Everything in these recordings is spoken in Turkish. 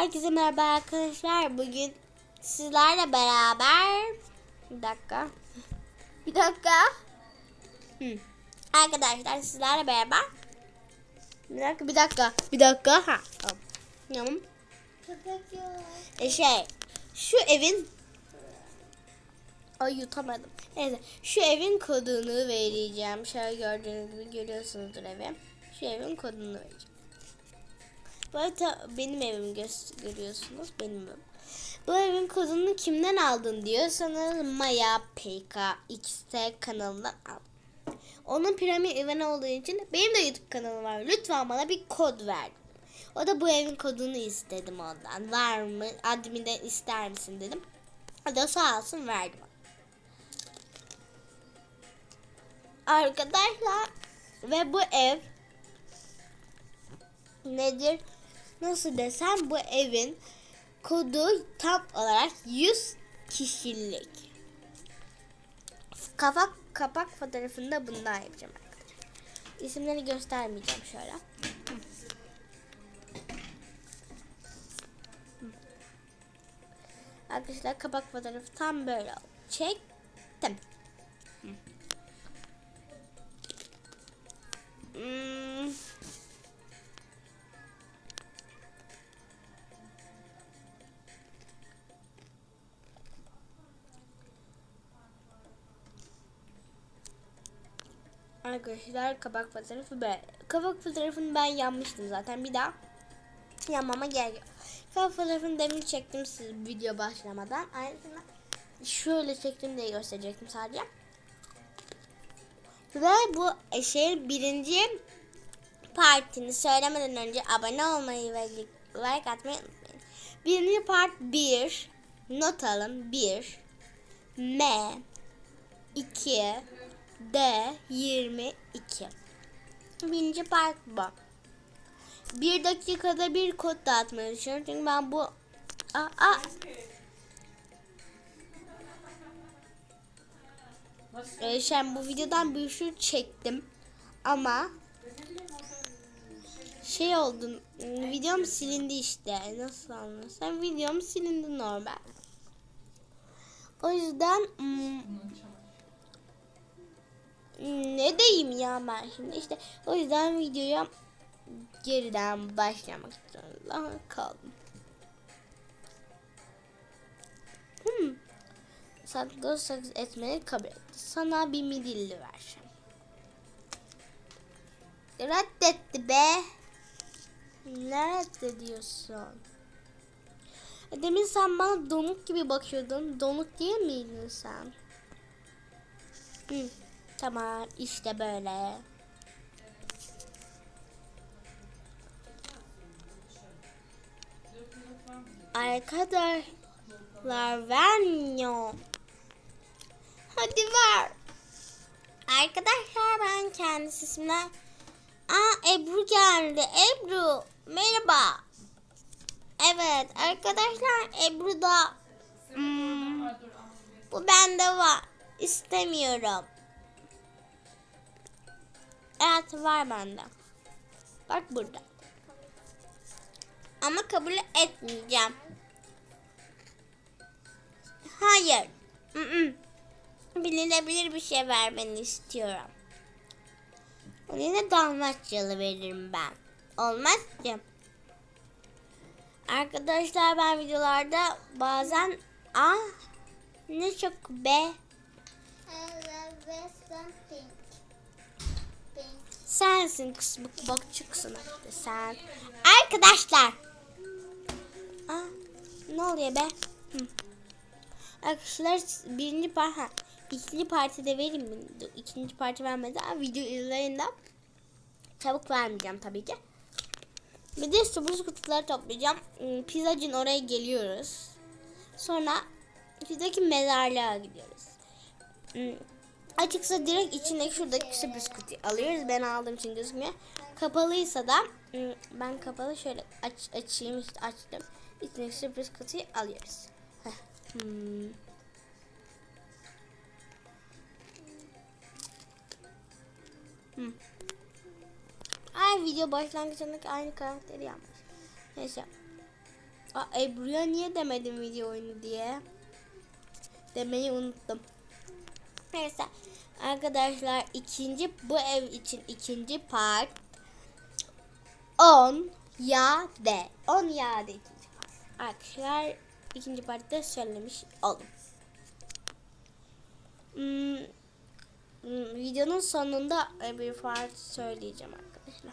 Herkese merhaba arkadaşlar. Bugün sizlerle beraber bir dakika. Bir dakika. Hı. Arkadaşlar sizlerle beraber bir dakika bir dakika bir dakika ha tamam. Tamam. E şey şu evin Ay yutamadım. Neyse şu evin kodunu vereceğim. Şöyle gördüğünüz gibi görüyorsunuzdur evi. Şu evin kodunu vereceğim. Bu arada benim evimi gö- görüyorsunuz. Benim evim. Bu evin kodunu kimden aldın diyorsanız Maya PK XT kanalından aldım. Onun piramit evine olduğu için benim de YouTube kanalım var. Lütfen bana bir kod ver. O da bu evin kodunu istedim ondan. Var mı? Adminden ister misin dedim. O da sağ olsun verdi. Arkadaşlar ve bu ev nedir? Nasıl desem bu evin kodu tam olarak 100 kişilik. Kapak kapak fotoğrafını da bundan yapacağım arkadaşlar. İsimleri göstermeyeceğim şöyle. Arkadaşlar kapak fotoğrafı tam böyle oldu. Çektim. Arkadaşlar kabak fotoğrafı böyle. Kabak fotoğrafını ben yanmıştım zaten. Bir daha yanmama gerek yok. Kabak fotoğrafını demin çektim siz video başlamadan. Ayrıca şöyle çektim diye gösterecektim sadece. Ve bu şeyin birinci partini söylemeden önce abone olmayı ve like atmayı unutmayın. Birinci part 1 not alın 1 M 2 D 22 Birinci part bu. Bir dakikada bir kod dağıtmayı düşünüyorum. Çünkü ben bu... Aa, aa. Ee, şey, bu videodan bir sürü çektim. Ama şey oldu. Videom silindi işte. Nasıl anlarsam videom silindi normal. O yüzden hmm, ne diyeyim ya ben şimdi işte o yüzden videoya geriden başlamak zorunda kaldım. Hmm. Saklı sakız etmeyi kabul etti. Sana bir midilli vereceğim. Reddetti be. Ne reddediyorsun? Demin sen bana donuk gibi bakıyordun. Donuk değil miydin sen? Hı. Tamam işte böyle. Arkadaşlar vermiyor. Hadi ver. Arkadaşlar ben kendi sesimle. Aa Ebru geldi. Ebru merhaba. Evet arkadaşlar Ebru da hmm, bu bende var. İstemiyorum. Evet var bende. Bak burada. Ama kabul etmeyeceğim. Hayır. Bilinebilir bir şey vermeni istiyorum. Yine dalmaçyalı veririm ben. Olmaz ki. Arkadaşlar ben videolarda bazen ah ne çok be sensin kısmık bakçıksın işte sen. Arkadaşlar. Aa, ne oluyor be? Hı. Arkadaşlar birinci part ha, ikinci partide vereyim mi? İkinci parti vermeden video izleyin çabuk vermeyeceğim tabii ki. Bir de sürpriz kutuları toplayacağım. Pizzacın oraya geliyoruz. Sonra bizdeki mezarlığa gidiyoruz. Açıksa direkt içindeki şuradaki sürpriz kutuyu alıyoruz. Ben aldığım için gözükmüyor. Kapalıysa da hmm, ben kapalı şöyle aç, açayım işte açtım. İçindeki sürpriz kutuyu alıyoruz. Heh. Hmm. Hmm. Ay video başlangıcındaki aynı karakteri yapmış. Neyse. Aa, Ebru'ya niye demedim video oyunu diye? Demeyi unuttum. Neyse arkadaşlar ikinci bu ev için ikinci part 10 ya de 10 ya de ikinci part. Arkadaşlar ikinci partta söylemiş oldum. Hmm, hmm, videonun sonunda bir part söyleyeceğim arkadaşlar.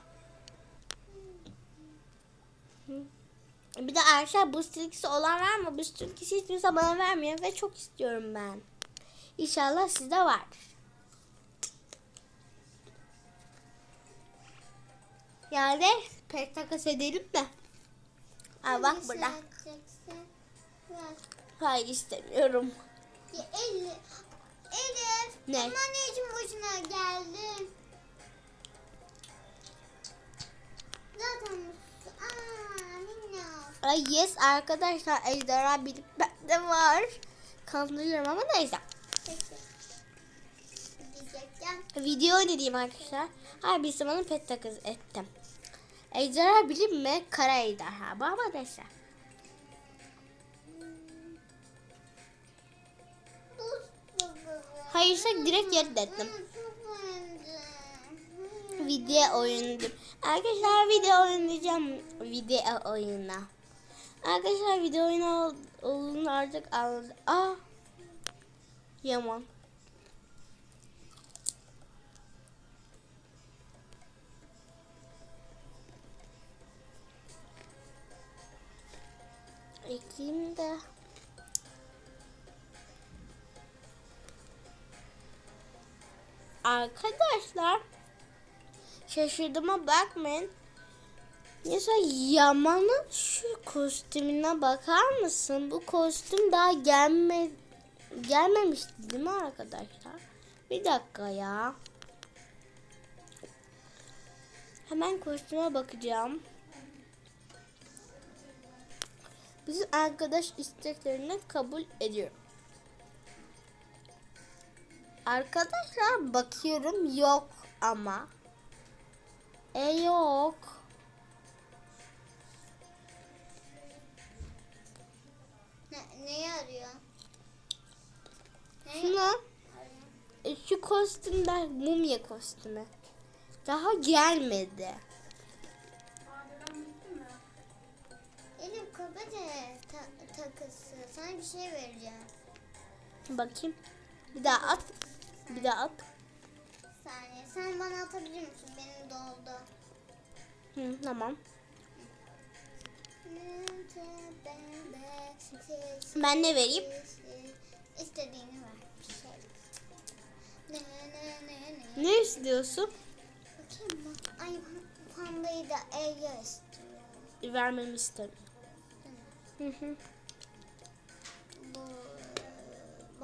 Bir de arkadaşlar buz tilkisi olan var mı? Buz tilkisi hiç kimse bana vermiyor ve çok istiyorum ben. İnşallah sizde vardır. Yani pek takas edelim de. Aa, bak burada. Hayır istemiyorum. Ya Elif. Elif. Ne? Ama ne için boşuna geldin? Zaten Aa. Ay yes arkadaşlar ejderha bilip bende var. Kandırıyorum ama neyse. Video ne diyeyim arkadaşlar? Her bir zamanın pet takas ettim. Ejderha bilim mi? Kara ejderha. Bu ama neyse. Hayırsa direkt reddettim. Video oyunu. Arkadaşlar video oyunu diyeceğim. Video oyuna. Arkadaşlar video oyunu oyunu artık aldı. Aa. Yaman. Ekleyeyim de. Arkadaşlar şaşırdığıma bakmayın. Mesela Yaman'ın şu kostümüne bakar mısın? Bu kostüm daha gelme gelmemişti değil mi arkadaşlar? Bir dakika ya. Hemen kostüme bakacağım. Bizim arkadaş isteklerini kabul ediyor. Arkadaşlar bakıyorum yok ama. E yok. Ne, neyi arıyor? Neyi Şuna e, şu kostümler mumya kostümü. Daha gelmedi. Bir şey vereceğim. Bakayım. Bir daha at. Bir daha at. Bir saniye. Sen bana atabilir misin? Benim doldu. Hı, tamam. Ben ne vereyim? İstediğini ver. Şey. Ne ne ne ne. Ne istiyorsun? Bakayım mı? Ay pandayı da Ege istiyor. Vermemi istemiyorum. Hı hı.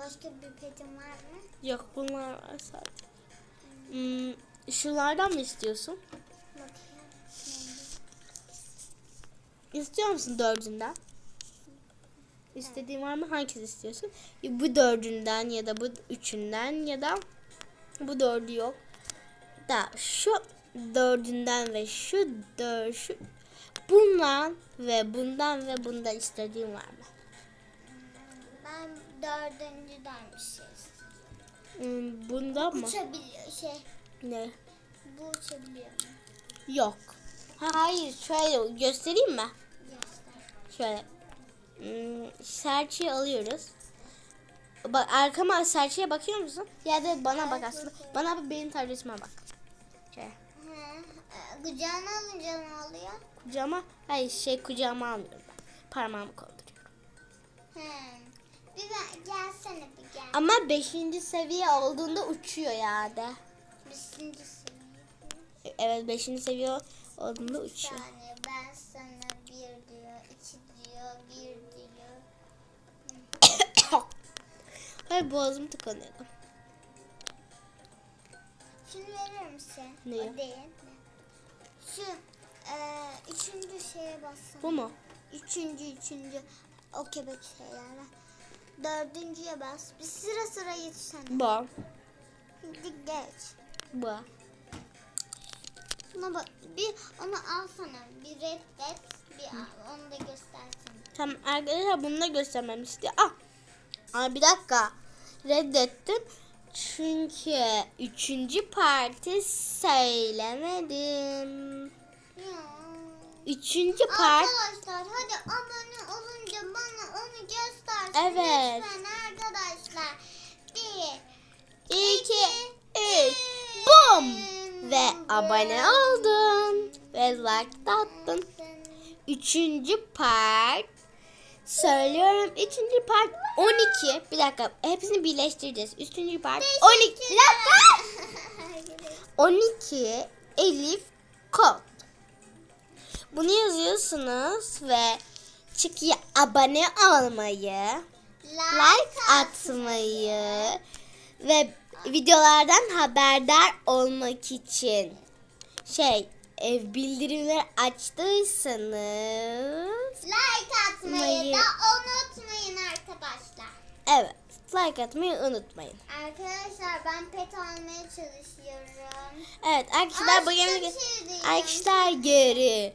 Başka bir petim var mı? Yok bunlar var sadece. Hmm, şunlardan mı istiyorsun? Bakayım. İstiyor musun dördünden? İstediğin var mı? Hangisini istiyorsun? Bu dördünden ya da bu üçünden ya da bu dördü yok. Da şu dördünden ve şu dör şu bundan ve bundan ve bundan istediğin var mı? Ben dördüncüden bir şey istiyorum. Hmm, bundan mı? Uçabiliyor şey. Ne? Bu uçabiliyor mu? Yok. Ha, hayır şöyle göstereyim mi? Göster. Şöyle. Hmm, serçeyi alıyoruz. Bak arkama serçeye bakıyor musun? Ya da bana bak aslında. Bana benim tabletime bak. Şöyle. He. e, Kucağına alınca ne oluyor? Kucağıma, hayır şey kucağıma almıyorum ben. Parmağımı konduruyorum. He. Bir ben, gelsene bir gel. Ama 5. seviye olduğunda uçuyor yani. Beşinci seviye. Evet 5. seviye olduğunda Bir uçuyor. saniye ben sana bir diyor, iki diyor, bir diyor. hayır boğazım tıkanıyordu. Şunu verir misin? Neyi? O değil. Ne? Şu e, üçüncü şeye bassana. Bu mu? Üçüncü, üçüncü. O kebek şeylerle. Dördüncüye bas. Bir sıra sıra yetişsene. Bu. Hadi geç. Bu. Şuna bak. Bir onu alsana. Bir reddet. Bir al. Onu da göstersene. Tamam arkadaşlar bunu da göstermem istiyor. Ah. Aa, bir dakika. Reddettim. Çünkü üçüncü parti söylemedim. Ya. Üçüncü part Arkadaşlar hadi abone olunca bana onu Evet. Lütfen arkadaşlar. Bir, iki, üç. Bum. Ve abone oldun. Ve like attın. Üçüncü part. Söylüyorum. Üçüncü part 12. Bir dakika. Hepsini birleştireceğiz. Üçüncü part 12. Bir dakika. 12 Elif kod. Bunu yazıyorsunuz ve çıkıya abone olmayı, like atmayı ve videolardan haberdar olmak için şey ev bildirimleri açtıysanız like atmayı Mayı. da unutmayın arkadaşlar. evet like atmayı unutmayın. Arkadaşlar ben pet almaya çalışıyorum. Evet arkadaşlar Açtım bugün arkadaşlar görüşürüz.